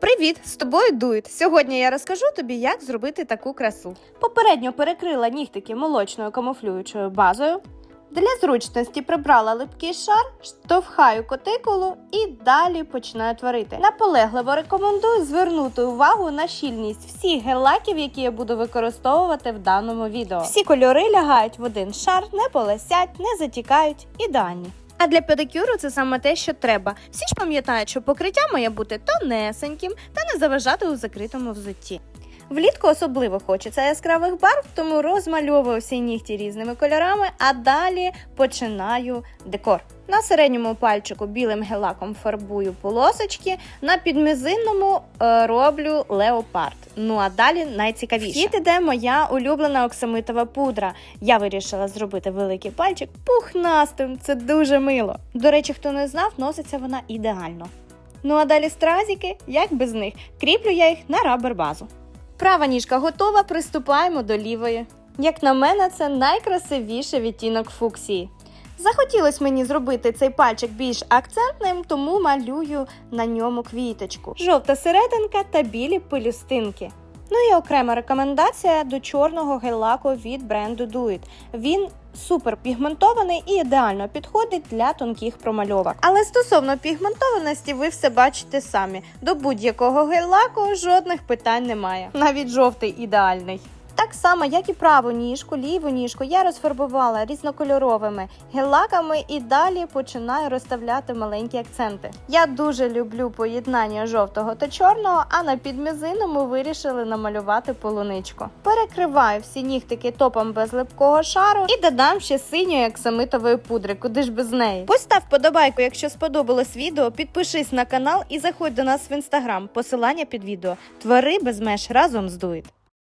Привіт! З тобою Дует. Сьогодні я розкажу тобі, як зробити таку красу. Попередньо перекрила нігтики молочною камуфлюючою базою. Для зручності прибрала липкий шар, штовхаю котикулу і далі починаю творити. Наполегливо рекомендую звернути увагу на щільність всіх гель-лаків, які я буду використовувати в даному відео. Всі кольори лягають в один шар, не полосять, не затікають, ідеальні. А для педикюру це саме те, що треба. Всі ж пам'ятають, що покриття має бути тонесеньким та не заважати у закритому взутті. Влітку особливо хочеться яскравих барв, тому розмальовую всі нігті різними кольорами, а далі починаю декор. На середньому пальчику білим гелаком фарбую полосочки, на підмізинному е, роблю леопард. Ну а далі найцікавіше. Вхід іде моя улюблена оксамитова пудра. Я вирішила зробити великий пальчик пухнастим. Це дуже мило. До речі, хто не знав, носиться вона ідеально. Ну а далі стразики, як без них, кріплю я їх на рабер базу. Права ніжка готова, приступаємо до лівої. Як на мене, це найкрасивіший відтінок фуксії. Захотілось мені зробити цей пальчик більш акцентним, тому малюю на ньому квіточку. Жовта серединка та білі пелюстинки. Ну і окрема рекомендація до чорного гель-лаку від бренду Do It. Він супер пігментований і ідеально підходить для тонких промальовок. Але стосовно пігментованості, ви все бачите самі. До будь-якого гель-лаку жодних питань немає. Навіть жовтий ідеальний. Так само, як і праву ніжку, ліву ніжку я розфарбувала різнокольоровими гель-лаками і далі починаю розставляти маленькі акценти. Я дуже люблю поєднання жовтого та чорного, а на підмізину ми вирішили намалювати полуничку. Перекриваю всі нігтики топом без липкого шару і додам ще синьої аксамитової пудри, куди ж без неї. Постав подобайку, якщо сподобалось відео, підпишись на канал і заходь до нас в інстаграм. Посилання під відео. Твори без меж разом з Дует.